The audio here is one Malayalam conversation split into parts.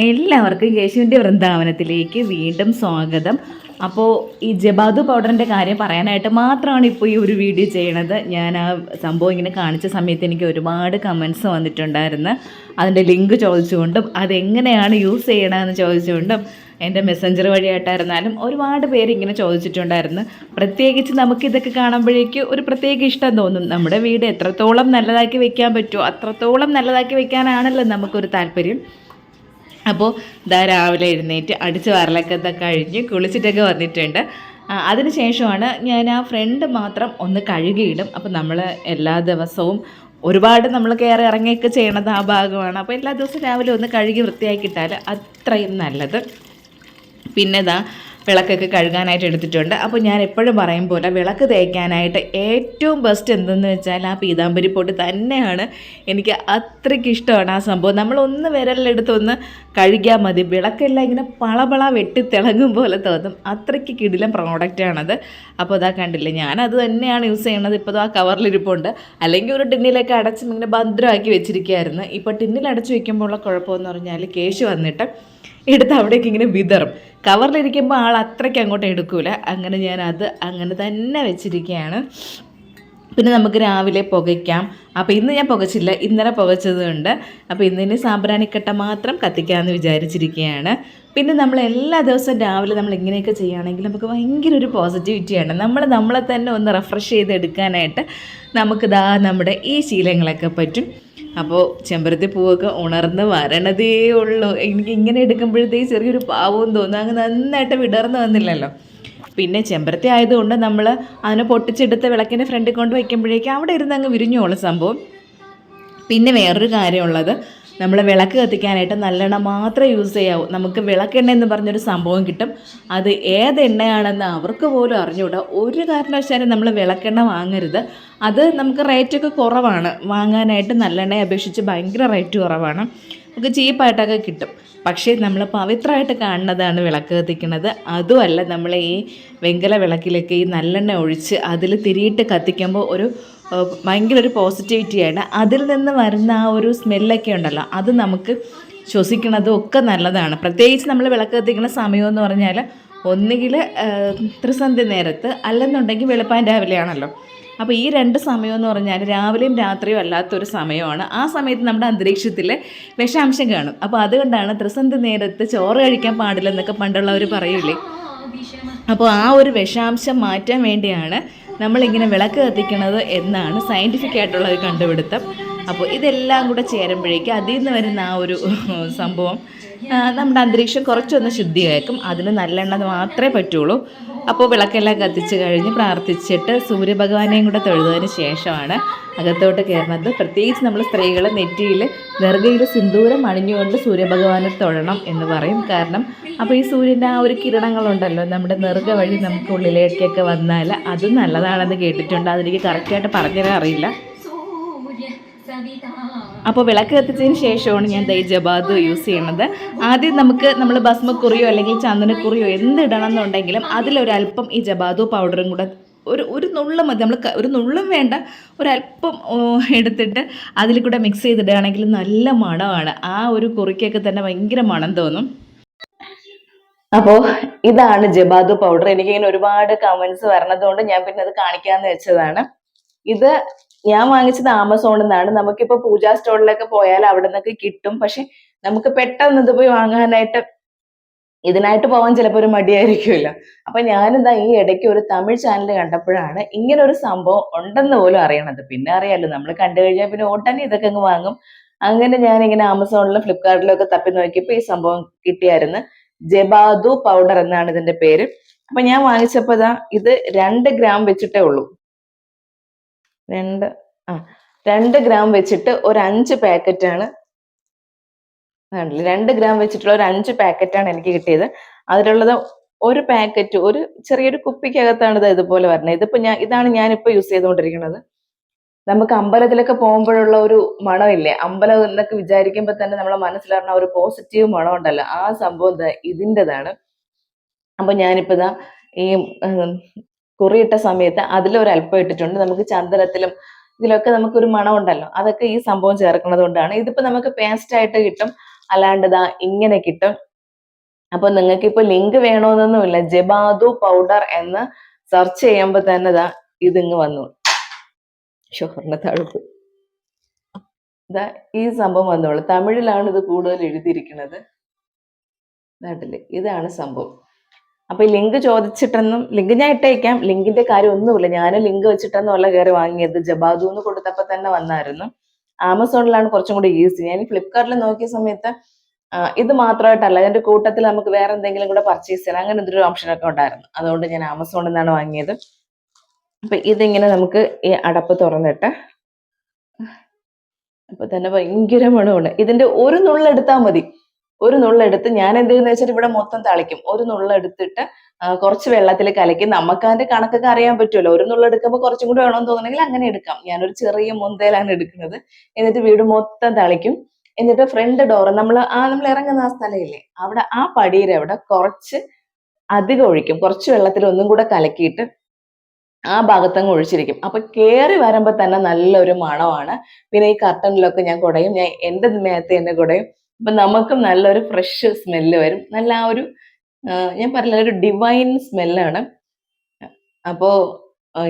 എല്ലാവർക്കും യേശുവിന്റെ വൃന്ദാവനത്തിലേക്ക് വീണ്ടും സ്വാഗതം. അപ്പോൾ ഈ ജബാദു പൗഡറിന്റെ കാര്യം പറയാനായിട്ട് മാത്രമാണ് ഇപ്പോൾ ഈ ഒരു വീഡിയോ ചെയ്യണത്. ഞാൻ ആ സംഭവം ഇങ്ങനെ കാണിച്ച സമയത്ത് എനിക്ക് ഒരുപാട് കമൻസ് വന്നിട്ടുണ്ടായിരുന്നു. അതിന്റെ ലിങ്ക് ചോദിച്ചുകൊണ്ടും അതെങ്ങനെയാണ് യൂസ് ചെയ്യണമെന്ന് ചോദിച്ചുകൊണ്ടും എന്റെ മെസ്സഞ്ചർ വഴിയായിട്ടായിരുന്നാലും ഒരുപാട് പേര് ഇങ്ങനെ ചോദിച്ചിട്ടുണ്ടായിരുന്നു. പ്രത്യേകിച്ച് നമുക്കിതൊക്കെ കാണുമ്പോഴേക്ക് ഒരു പ്രത്യേക ഇഷ്ടം തോന്നും. നമ്മുടെ വീട് എത്രത്തോളം നല്ലതാക്കി വെക്കാൻ പറ്റുമോ അത്രത്തോളം നല്ലതാക്കി വെക്കാനാണല്ലോ നമുക്കൊരു താല്പര്യം. അപ്പോൾ ഇതാ രാവിലെ എഴുന്നേറ്റ് അടിച്ച് വരലൊക്കെ കഴിഞ്ഞ് കുളിച്ചിട്ടൊക്കെ വന്നിട്ടുണ്ട്. അതിനുശേഷമാണ് അതിന് ശേഷമാണ് ഞാൻ ആ ഫ്രണ്ട് മാത്രം ഒന്ന് കഴുകിയിടും. അപ്പോൾ നമ്മൾ എല്ലാ ദിവസവും ഒരുപാട് നമ്മൾ കയറി ഇറങ്ങിയൊക്കെ ചെയ്യണത് ആ ഭാഗമാണ്. അപ്പോൾ എല്ലാ ദിവസവും രാവിലെ ഒന്ന് കഴുകി വൃത്തിയാക്കിയിട്ടാൽ അത്രയും നല്ലത്. പിന്നെ ഇതാ വിളക്കൊക്കെ കഴുകാനായിട്ട് എടുത്തിട്ടുണ്ട്. അപ്പോൾ ഞാൻ എപ്പോഴും പറയും പോലെ വിളക്ക് തേക്കാനായിട്ട് ഏറ്റവും ബെസ്റ്റ് എന്തെന്ന് വെച്ചാൽ ആ പീതാമ്പരി പൊടി തന്നെയാണ് എനിക്ക് അത്രയ്ക്ക് ഇഷ്ടമാണ് ആ സംഭവം. നമ്മളൊന്ന് വിരലിലെടുത്തൊന്ന് കഴുകിയാൽ മതി. വിളക്കെല്ലാം ഇങ്ങനെ പളപള വെട്ടി തിളങ്ങും പോലെ തോന്നും. അത്രയ്ക്ക് കിടിലം പ്രോഡക്റ്റാണത് അപ്പോൾ അതാ കണ്ടില്ലേ ഞാനത് തന്നെയാണ് യൂസ് ചെയ്യണത്. ഇപ്പോൾ ആ കവറിലിരിപ്പുണ്ട് അല്ലെങ്കിൽ ഒരു ടിന്നിലൊക്കെ അടച്ച് ഇങ്ങനെ ഭദ്രമാക്കി വെച്ചിരിക്കുകയായിരുന്നു. ഇപ്പോൾ ടിന്നിൽ അടച്ച് വെക്കുമ്പോൾ ഉള്ള കുഴപ്പമെന്ന് പറഞ്ഞാൽ കേശ് വന്നിട്ട് എടുത്ത് അവിടേക്ക് ഇങ്ങനെ വിതറും. കവറിലിരിക്കുമ്പോൾ ആൾ അത്രയ്ക്ക് അങ്ങോട്ട് എടുക്കൂല. അങ്ങനെ ഞാൻ അത് അങ്ങനെ തന്നെ വെച്ചിരിക്കുകയാണ്. പിന്നെ നമുക്ക് രാവിലെ പുകയ്ക്കാം. അപ്പോൾ ഇന്ന് ഞാൻ പുകച്ചില്ല. ഇന്നലെ പുകച്ചതുകൊണ്ട് അപ്പോൾ ഇന്ന് ഇനി സാമ്പ്രാണിക്കട്ട മാത്രം കത്തിക്കാമെന്ന് വിചാരിച്ചിരിക്കുകയാണ്. പിന്നെ നമ്മൾ എല്ലാ ദിവസവും രാവിലെ നമ്മൾ ഇങ്ങനെയൊക്കെ ചെയ്യുകയാണെങ്കിൽ നമുക്ക് ഭയങ്കര ഒരു പോസിറ്റിവിറ്റിയാണ് നമ്മൾ നമ്മളെ തന്നെ ഒന്ന് റിഫ്രഷ് ചെയ്തെടുക്കാനായിട്ട് നമുക്കിതാ നമ്മുടെ ഈ ശീലങ്ങളൊക്കെ പറ്റും. അപ്പോൾ ചെമ്പരത്തി പൂവൊക്കെ ഉണർന്ന് വരണതേ ഉള്ളൂ. എനിക്ക് ഇങ്ങനെ എടുക്കുമ്പോഴത്തേക്ക് ചെറിയൊരു പാവവും തോന്നും. അങ്ങ് നന്നായിട്ട് വിടർന്ന് വന്നില്ലല്ലോ. പിന്നെ ചെമ്പരത്തി ആയതുകൊണ്ട് നമ്മൾ അതിനെ പൊട്ടിച്ചെടുത്ത് വിളക്കിന്റെ ഫ്രണ്ടിൽ കൊണ്ട് വയ്ക്കുമ്പോഴേക്കും അവിടെ ഇരുന്ന് അങ്ങ് വിരിഞ്ഞോളും സംഭവം. പിന്നെ വേറൊരു കാര്യമുള്ളത് നമ്മൾ വിളക്ക് കത്തിക്കാനായിട്ട് നല്ലെണ്ണ മാത്രമേ യൂസ് ചെയ്യാവൂ. നമുക്ക് വിളക്കെണ്ണ എന്ന് പറഞ്ഞൊരു സംഭവം കിട്ടും. അത് ഏത് എണ്ണയാണെന്ന് അവർക്ക് പോലും അറിഞ്ഞുകൂടാ. ഒരു കാരണവശാലും നമ്മൾ വിളക്കെണ്ണ വാങ്ങരുത്. അത് നമുക്ക് റേറ്റൊക്കെ കുറവാണ്. വാങ്ങാനായിട്ട് നല്ലെണ്ണയെ അപേക്ഷിച്ച് ഭയങ്കര റേറ്റ് കുറവാണ്. നമുക്ക് ചീപ്പായിട്ടൊക്കെ കിട്ടും. പക്ഷേ നമ്മൾ പവിത്രമായിട്ട് കാണുന്നതാണ് വിളക്ക് കത്തിക്കുന്നത്. അതുമല്ല നമ്മൾ ഈ വെങ്കല വിളക്കിലേക്ക് ഈ നല്ലെണ്ണ ഒഴിച്ച് അതിൽ തിരിയിട്ട് കത്തിക്കുമ്പോൾ ഒരു ഭയങ്കര ഒരു പോസിറ്റിവിറ്റിയാണ് അതിൽ നിന്ന് വരുന്ന ആ ഒരു സ്മെല്ലൊക്കെ ഉണ്ടല്ലോ അത് നമുക്ക് ശ്വസിക്കണതും ഒക്കെ നല്ലതാണ്. പ്രത്യേകിച്ച് നമ്മൾ വിളക്ക് കത്തിക്കുന്ന സമയം എന്ന് പറഞ്ഞാൽ ഒന്നുകിൽ ത്രിസന്ധ്യ നേരത്ത് അല്ലെന്നുണ്ടെങ്കിൽ വെളുപ്പാൻ രാവിലെയാണല്ലോ. അപ്പോൾ ഈ രണ്ട് സമയം എന്ന് പറഞ്ഞാൽ രാവിലെയും രാത്രിയും അല്ലാത്തൊരു സമയമാണ്. ആ സമയത്ത് നമ്മുടെ അന്തരീക്ഷത്തിൽ വിഷാംശം കാണും. അപ്പോൾ അതുകൊണ്ടാണ് ത്രിസന്ധി നേരത്ത് ചോറ് കഴിക്കാൻ പാടില്ലെന്നൊക്കെ പണ്ടുള്ളവർ പറയൂലേ. അപ്പോൾ ആ ഒരു വിഷാംശം മാറ്റാൻ വേണ്ടിയാണ് നമ്മളിങ്ങനെ വിളക്ക് കത്തിക്കുന്നത് എന്നാണ് സയന്റിഫിക് ആയിട്ടുള്ള ഒരു കണ്ടുപിടുത്തം. അപ്പോൾ ഇതെല്ലാം കൂടെ ചേരുമ്പോഴേക്കും അതിൽ നിന്ന് വരുന്ന ആ ഒരു സംഭവം നമ്മുടെ അന്തരീക്ഷം കുറച്ചൊന്ന് ശുദ്ധിയാക്കും അതിന് നല്ലെണ്ണ മാത്രമേ പറ്റുള്ളൂ. അപ്പോൾ വിളക്കെല്ലാം കത്തിച്ച് കഴിഞ്ഞ് പ്രാർത്ഥിച്ചിട്ട് സൂര്യഭഗവാനെയും കൂടെ തൊഴുതതിന് ശേഷമാണ് അകത്തോട്ട് കയറുന്നത്. പ്രത്യേകിച്ച് നമ്മൾ സ്ത്രീകൾ നെറ്റിയിൽ നെറുകയിൽ സിന്ദൂരം അണിഞ്ഞുകൊണ്ട് സൂര്യഭഗവാനെ തൊഴണം എന്ന് പറയും. കാരണം അപ്പോൾ ഈ സൂര്യന്റെ ആ ഒരു കിരണങ്ങളുണ്ടല്ലോ നമ്മുടെ നെറുക വഴി നമുക്ക് ഉള്ളിലേക്കൊക്കെ വന്നാൽ അത് നല്ലതാണെന്ന് കേട്ടിട്ടുണ്ട്. അതെനിക്ക് കറക്റ്റായിട്ട് പറഞ്ഞുതരാൻ അറിയില്ല. അപ്പോൾ വിളക്ക് കത്തിച്ചതിന് ശേഷമാണ് ഞാൻ ദൈ ജബാദോ യൂസ് ചെയ്യുന്നത്. ആദ്യം നമുക്ക് നമ്മൾ ഭസ്മക്കുറിയോ അല്ലെങ്കിൽ ചന്ദനക്കുറിയോ എന്ത് ഇടണം എന്നുണ്ടെങ്കിലും അതിലൊരല്പം ഈ ജബാദോ പൗഡറും കൂടെ ഒരു ഒരു നുള്ളും മതി. നമ്മൾ ഒരു നുള്ളും വേണ്ട. ഒരല്പം എടുത്തിട്ട് അതിൽ കൂടെ മിക്സ് ചെയ്തിടുകയാണെങ്കിൽ നല്ല മണമാണ്. ആ ഒരു കുറിക്കൊക്കെ തന്നെ ഭയങ്കര മണം തോന്നും. അപ്പോൾ ഇതാണ് ജബാദു പൗഡർ. എനിക്കിങ്ങനെ ഒരുപാട് കമൻസ് വരണതുകൊണ്ട് ഞാൻ പിന്നെ അത് കാണിക്കാമെന്ന് വെച്ചതാണ്. ഇത് ഞാൻ വാങ്ങിച്ചത് ആമസോണിൽ നിന്നാണ്. നമുക്കിപ്പോ പൂജാ സ്റ്റോറിലൊക്കെ പോയാൽ അവിടെ നിന്നൊക്കെ കിട്ടും. പക്ഷെ നമുക്ക് പെട്ടെന്ന് ഇത് പോയി വാങ്ങാനായിട്ട് ഇതിനായിട്ട് പോകാൻ ചിലപ്പോൾ ഒരു മടിയായിരിക്കുമല്ലോ. അപ്പൊ ഞാനെന്താ ഈ ഇടയ്ക്ക് ഒരു തമിഴ് ചാനൽ കണ്ടപ്പോഴാണ് ഇങ്ങനെ ഒരു സംഭവം ഉണ്ടെന്ന് പോലും അറിയണത്. പിന്നെ അറിയാലോ നമ്മൾ കണ്ടു കഴിഞ്ഞാൽ പിന്നെ ഉടനെ ഇതൊക്കെ അങ്ങ് വാങ്ങും. അങ്ങനെ ഞാൻ ഇങ്ങനെ ആമസോണിലും ഫ്ലിപ്കാർട്ടിലും ഒക്കെ തപ്പി നോക്കിയപ്പോൾ ഈ സംഭവം കിട്ടിയായിരുന്നു. ജബാദു പൗഡർ എന്നാണ് ഇതിന്റെ പേര്. അപ്പൊ ഞാൻ വാങ്ങിച്ചപ്പോ ഇതാ ഇത് രണ്ട് ഗ്രാം വെച്ചിട്ടേ ഉള്ളൂ. രണ്ട് ആ രണ്ട് ഗ്രാം വെച്ചിട്ട് ഒരു അഞ്ച് പാക്കറ്റ് ആണ്. കണ്ടില്ലേ? രണ്ട് ഗ്രാം വെച്ചിട്ടുള്ള ഒരു അഞ്ച് പാക്കറ്റ് ആണ് എനിക്ക് കിട്ടിയത്. അതിലുള്ളത് ഒരു പാക്കറ്റ് ഒരു ചെറിയൊരു കുപ്പിക്കകത്താണ് ഇത് ഇതുപോലെ വരുന്നത് ഇതിപ്പോ ഞാൻ ഇതാണ് ഞാൻ ഇപ്പൊ യൂസ് ചെയ്തുകൊണ്ടിരിക്കുന്നത്. നമുക്ക് അമ്പലത്തിലൊക്കെ പോകുമ്പോഴുള്ള ഒരു മണമില്ലേ? അമ്പലം എന്നൊക്കെ വിചാരിക്കുമ്പോൾ തന്നെ നമ്മളെ മനസ്സിലറിഞ്ഞ ഒരു പോസിറ്റീവ് മണം ഉണ്ടല്ലോ ആ സംഭവം ഇതിന്റെതാണ്. അപ്പൊ ഞാനിപ്പോ ഈ കുറിയിട്ട സമയത്ത് അതിലൊരു അല്പം ഇട്ടിട്ടുണ്ട്. നമുക്ക് ചന്ദനത്തിലും ഇതിലൊക്കെ നമുക്കൊരു മണം ഉണ്ടല്ലോ അതൊക്കെ ഈ സംഭവം ചേർക്കുന്നത് കൊണ്ടാണ്. ഇതിപ്പോ നമുക്ക് പേസ്റ്റ് ആയിട്ട് കിട്ടും. അല്ലാണ്ട് ദാ ഇങ്ങനെ കിട്ടും. അപ്പൊ നിങ്ങൾക്ക് ഇപ്പൊ ലിങ്ക് വേണമെന്നൊന്നുമില്ല ജബാദു പൗഡർ എന്ന് സെർച്ച് ചെയ്യുമ്പോൾ തന്നെ ദാ ഇതിങ്ങ് വന്നു. ഷോറിന്റെ തഴുപ്പ് ഇതാ ഈ സംഭവം വന്നോളൂ. തമിഴിലാണ് ഇത് കൂടുതൽ എഴുതിയിരിക്കുന്നത്. നാട്ടിൽ ഇതാണ് സംഭവം. അപ്പൊ ഈ ലിങ്ക് ചോദിച്ചിട്ടെന്നും ലിങ്ക് ഞാൻ ഇട്ടേക്കാം. ലിങ്കിന്റെ കാര്യം ഒന്നുമില്ല. ഞാൻ ലിങ്ക് വെച്ചിട്ടെന്നും ഉള്ള കയറി വാങ്ങിയത്. ജബാദു എന്ന് കൊടുത്തപ്പോ തന്നെ വന്നായിരുന്നു. ആമസോണിലാണ് കുറച്ചും കൂടി ഈസി ഞാൻ ഫ്ലിപ്കാർട്ടിൽ നോക്കിയ സമയത്ത് ഇത് മാത്രമായിട്ടല്ല. അതിന്റെ കൂട്ടത്തിൽ നമുക്ക് വേറെ എന്തെങ്കിലും കൂടെ പർച്ചേസ് ചെയ്യാൻ അങ്ങനെ എന്തൊരു ഓപ്ഷൻ ഒക്കെ ഉണ്ടായിരുന്നു. അതുകൊണ്ട് ഞാൻ ആമസോണിൽ നിന്നാണ് വാങ്ങിയത്. അപ്പൊ ഇതിങ്ങനെ നമുക്ക് ഈ അടപ്പ് തുറന്നിട്ട് അപ്പൊ തന്നെ ഭയങ്കര മണമുണ്ട് ഇതിന്റെ ഒരു നുള്ളെടുത്താൽ മതി. ഒരു നുള്ളെടുത്ത് ഞാൻ എന്ത് ചെയ്യുന്ന വെച്ചാൽ ഇവിടെ മൊത്തം തളിക്കും. ഒരു നുള്ളെടുത്തിട്ട് കുറച്ച് വെള്ളത്തിൽ കലക്കി. നമുക്ക് അതിന്റെ കണക്കൊക്കെ അറിയാൻ പറ്റുമല്ലോ. ഒരു നുള്ളെടുക്കുമ്പോൾ കുറച്ചും കൂടി വേണമെന്ന് തോന്നുന്നെങ്കിൽ അങ്ങനെ എടുക്കാം. ഞാനൊരു ചെറിയ മുന്തയിലാണ് എടുക്കുന്നത്. എന്നിട്ട് വീട് മൊത്തം തളിക്കും. എന്നിട്ട് ഫ്രണ്ട് ഡോർ നമ്മൾ ആ നമ്മൾ ഇറങ്ങുന്ന ആ സ്ഥലമില്ലേ അവിടെ ആ പടിയുടെ അവിടെ കുറച്ച് അധികം ഒഴിക്കും. കുറച്ച് വെള്ളത്തിൽ ഒന്നും കൂടെ കലക്കിയിട്ട് ആ ഭാഗത്തങ്ങ് ഒഴിച്ചിരിക്കും. അപ്പൊ കയറി വരുമ്പോ തന്നെ നല്ലൊരു മണമാണ്. പിന്നെ ഈ കർട്ടനിലൊക്കെ ഞാൻ കുടയും. ഞാൻ എന്റെ മേത്ത് തന്നെ കുടയും. അപ്പൊ നമുക്കും നല്ലൊരു ഫ്രഷ് സ്മെല്ല് വരും. നല്ല ആ ഒരു ഞാൻ പറഞ്ഞ ഒരു ഡിവൈൻ സ്മെല്ലാണ് അപ്പോ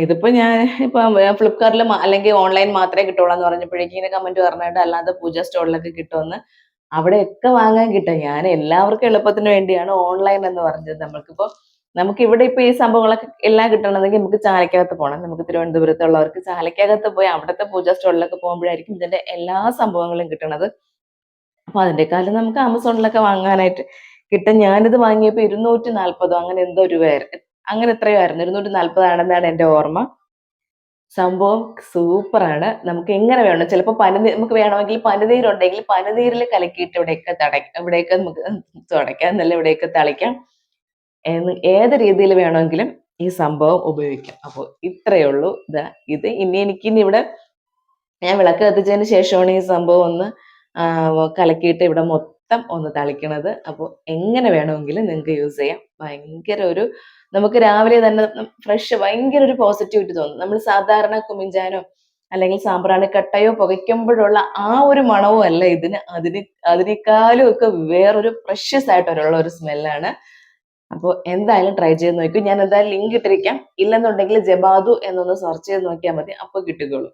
ഇതിപ്പോ ഞാൻ ഇപ്പൊ ഫ്ലിപ്കാർട്ടിൽ അല്ലെങ്കിൽ ഓൺലൈൻ മാത്രമേ കിട്ടുള്ളൂ എന്ന് പറഞ്ഞപ്പോഴേക്കും ഇങ്ങനെ കമന്റ് പറഞ്ഞിട്ട് അല്ലാതെ പൂജ സ്റ്റോളിലൊക്കെ കിട്ടുമെന്ന് അവിടെയൊക്കെ വാങ്ങാൻ കിട്ടും ഞാൻ എല്ലാവർക്കും എളുപ്പത്തിന് വേണ്ടിയാണ് ഓൺലൈൻ എന്ന് പറഞ്ഞത്. നമുക്കിപ്പോ നമുക്ക് ഇവിടെ ഇപ്പൊ ഈ സംഭവങ്ങളൊക്കെ എല്ലാം കിട്ടണമെങ്കിൽ നമുക്ക് ചാലക്കകത്ത് പോകണം നമുക്ക് തിരുവനന്തപുരത്തുള്ളവർക്ക് ചാലക്കകത്ത് പോയി അവിടുത്തെ പൂജ സ്റ്റോളിലൊക്കെ പോകുമ്പോഴായിരിക്കും ഇതിന്റെ എല്ലാ സംഭവങ്ങളും കിട്ടണത്. അപ്പൊ അതിന്റെ കാലം നമുക്ക് ആമസോണിലൊക്കെ വാങ്ങാനായിട്ട് കിട്ടും. ഞാനിത് വാങ്ങിയപ്പോ ഇരുന്നൂറ്റി നാല്പതോ അങ്ങനെ എന്തോ ഒരു രൂപയായിരുന്നു അങ്ങനെ എത്രയോ ആയിരുന്നു ഇരുന്നൂറ്റി നാല്പതാണെന്നാണ് എന്റെ ഓർമ്മ. സംഭവം സൂപ്പർ ആണ് നമുക്ക് എങ്ങനെ വേണം ചിലപ്പോൾ പനിനീർ നമുക്ക് വേണമെങ്കിൽ പനിനീരുണ്ടെങ്കിൽ പനിനീരിൽ കലക്കിയിട്ട് ഇവിടെയൊക്കെ തടയ്ക്കാം ഇവിടെയൊക്കെ നമുക്ക് തുടയ്ക്കാം എന്നല്ല ഇവിടെയൊക്കെ തളിക്കാം. ഏത് രീതിയിൽ വേണമെങ്കിലും ഈ സംഭവം ഉപയോഗിക്കാം. അപ്പോൾ ഇത്രയേ ഉള്ളൂ. ഇതാ ഇത്. ഇനി എനിക്ക് ഇനി ഇവിടെ ഞാൻ വിളക്ക് കത്തിച്ചതിന് ശേഷമാണ് ഈ സംഭവം ഒന്ന് കലക്കിയിട്ട് ഇവിടെ മൊത്തം ഒന്ന് തളിക്കണത്. അപ്പോൾ എങ്ങനെ വേണമെങ്കിലും നിങ്ങൾക്ക് യൂസ് ചെയ്യാം. ഭയങ്കര ഒരു നമുക്ക് രാവിലെ തന്നെ ഫ്രഷ് ഭയങ്കര ഒരു പോസിറ്റിവിറ്റി തോന്നും. നമ്മൾ സാധാരണ കുമിഞ്ചാനോ അല്ലെങ്കിൽ സാമ്പ്രാണി കട്ടയോ പുകയ്ക്കുമ്പോഴുള്ള ആ ഒരു മണവും അല്ല ഇതിന്. അതിന് അതിനേക്കാളും ഒക്കെ വേറൊരു പ്രഷ്യസ് ആയിട്ടുള്ള ഒരു സ്മെല്ലാണ് അപ്പോൾ എന്തായാലും ട്രൈ ചെയ്ത് നോക്കൂ. ഞാൻ എന്തായാലും ലിങ്ക് ഇട്ടിരിക്കാം. ഇല്ലെന്നുണ്ടെങ്കിൽ ജബാദു എന്നൊന്ന് സെർച്ച് ചെയ്ത് നോക്കിയാൽ മതി. അപ്പോൾ കിട്ടുകയുള്ളൂ.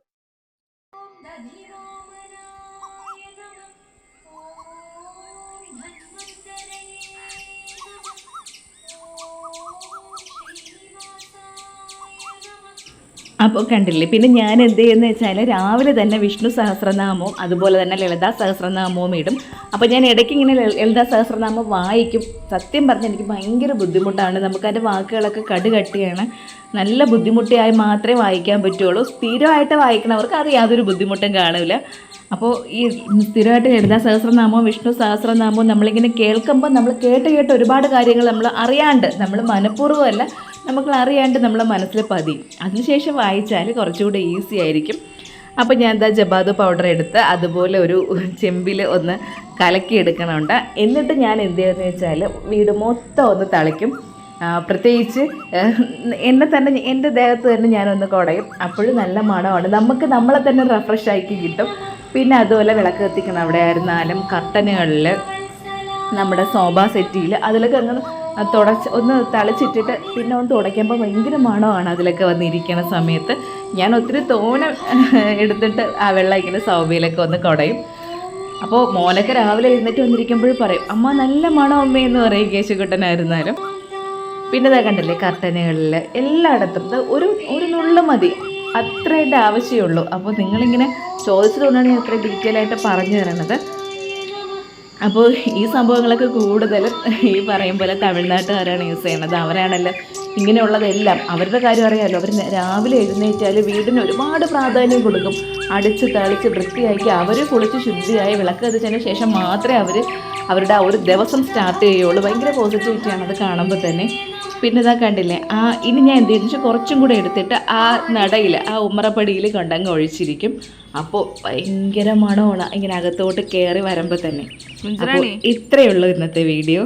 അപ്പോൾ കണ്ടില്ലേ? പിന്നെ ഞാൻ എന്ത് ചെയ്യുന്ന വെച്ചാൽ രാവിലെ തന്നെ വിഷ്ണു സഹസ്രനാമവും അതുപോലെ തന്നെ ലളിതാ സഹസ്രനാമവും ഇടും. അപ്പോൾ ഞാൻ ഇടയ്ക്ക് ഇങ്ങനെ ലളിതാ സഹസ്രനാമം വായിക്കും. സത്യം പറഞ്ഞാൽ എനിക്ക് ഭയങ്കര ബുദ്ധിമുട്ടാണ്. നമുക്കതിന്റെ വാക്കുകളൊക്കെ കടുകട്ടിയാണ് നല്ല ബുദ്ധിമുട്ടിയായി മാത്രമേ വായിക്കാൻ പറ്റുള്ളൂ. സ്ഥിരമായിട്ട് വായിക്കണവർക്ക് അത് യാതൊരു ബുദ്ധിമുട്ടും കാണില്ല അപ്പോൾ ഈ സ്ഥിരമായിട്ട് ലളിതാ സഹസ്രനാമവും വിഷ്ണു സഹസ്രനാമവും നമ്മളിങ്ങനെ കേൾക്കുമ്പോൾ നമ്മൾ കേട്ട് കേട്ട് ഒരുപാട് കാര്യങ്ങൾ നമ്മൾ അറിയാണ്ട് നമ്മൾ മനഃപൂർവമല്ല നമുക്ക് അറിയാണ്ട് നമ്മളെ മനസ്സിൽ പതിയും അതിനുശേഷം വായിച്ചാൽ കുറച്ചുകൂടി ഈസി ആയിരിക്കും. അപ്പോൾ ഞാൻ എന്താ ജബാദു പൗഡർ എടുത്ത് അതുപോലെ ഒരു ചെമ്പിൽ ഒന്ന് കലക്കി എടുക്കണമുണ്ട് എന്നിട്ട് ഞാൻ എന്ത് ചെയ്യുന്നത് വെച്ചാൽ വീട് മൊത്തം ഒന്ന് തളിക്കും. പ്രത്യേകിച്ച് എന്നെ തന്നെ എന്റെ ദേഹത്ത് തന്നെ ഞാനൊന്ന് കുടയും. അപ്പോഴും നല്ല മണമാണ്. നമുക്ക് നമ്മളെ തന്നെ റിഫ്രഷ് ആക്കി കിട്ടും. പിന്നെ അതുപോലെ വിളക്ക് കത്തിക്കണം അവിടെ ആയിരുന്നാലും കർട്ടനുകളിൽ നമ്മുടെ സോഫ സെറ്റിയിൽ. അതിലൊക്കെ അങ്ങനെ തുടച്ച് ഒന്ന് തളിച്ചിട്ടിട്ട് പിന്നെ ഒന്ന് തുടയ്ക്കുമ്പോൾ ഭയങ്കര മണമാണ് അതിലൊക്കെ വന്നിരിക്കുന്ന സമയത്ത്. ഞാൻ ഒത്തിരി തോന എടുത്തിട്ട് ആ വെള്ളം ഇങ്ങനെ സോഭയിലൊക്കെ ഒന്ന് കുടയും. അപ്പോൾ മോനൊക്കെ രാവിലെ എഴുന്നേറ്റ് വന്നിരിക്കുമ്പോൾ പറയും അമ്മ നല്ല മണം അമ്മ എന്ന് പറയും കേശുകുട്ടനായിരുന്നാലും പിന്നെ ഇതാ കണ്ടില്ലേ കർട്ടനുകളിൽ എല്ലായിടത്തും ഒരു ഒരു നുള്ളു മതി. അത്രയുടെ ആവശ്യമുള്ളൂ. അപ്പോൾ നിങ്ങളിങ്ങനെ ചോദിച്ചതുകൊണ്ടാണ് ഞാൻ ഇത്ര ഡീറ്റെയിൽ ആയിട്ട് പറഞ്ഞു തരണത്. അപ്പോൾ ഈ സംഭവങ്ങളൊക്കെ കൂടുതലും ഈ പറയും പോലെ തമിഴ്നാട്ടുകാരാണ് യൂസ് ചെയ്യുന്നത്. അവരാണല്ലോ ഇങ്ങനെയുള്ളതെല്ലാം. അവരുടെ കാര്യം അറിയാമല്ലോ അവർ രാവിലെ എഴുന്നേറ്റാൽ വീടിന് ഒരുപാട് പ്രാധാന്യം കൊടുക്കും. അടിച്ച് തളിച്ച് വൃത്തിയാക്കി അവർ കുളിച്ച് ശുദ്ധിയായി വിളക്ക് കത്തിച്ചതിന് ശേഷം മാത്രമേ അവർ അവരുടെ ആ ഒരു ദിവസം സ്റ്റാർട്ട് ചെയ്യുള്ളൂ. ഭയങ്കര പോസിറ്റിവിറ്റിയാണ് അത് കാണുമ്പോൾ തന്നെ. പിന്നെ ഇതാ കണ്ടില്ലേ? ആ ഇനി ഞാൻ എന്ത് ചെയ്യുന്നു കുറച്ചും കൂടെ എടുത്തിട്ട് ആ നടയിൽ ആ ഉമ്മറപ്പടിയിൽ കൊണ്ടങ്ങ് ഒഴിച്ചിരിക്കും. അപ്പോൾ ഭയങ്കര മണമാണ് ഇങ്ങനെ അകത്തോട്ട് കയറി വരുമ്പോൾ തന്നെ. അപ്പോൾ ഇത്രയേ ഉള്ളൂ ഇന്നത്തെ വീഡിയോ.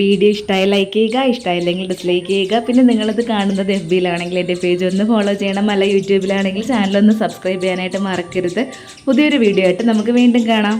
വീഡിയോ ഇഷ്ടമായി ലൈക്ക് ചെയ്യുക ഇഷ്ടമായില്ലെങ്കിൽ ഡിസ്ലൈക്ക് ചെയ്യുക. പിന്നെ നിങ്ങളിത് കാണുന്നത് എഫ് ബിയിലാണെങ്കിൽ എന്റെ പേജ് ഒന്ന് ഫോളോ ചെയ്യണം. അല്ല യൂട്യൂബിലാണെങ്കിൽ ചാനലൊന്ന് സബ്സ്ക്രൈബ് ചെയ്യാനായിട്ട് മറക്കരുത്. പുതിയൊരു വീഡിയോ ആയിട്ട് നമുക്ക് വീണ്ടും കാണാം.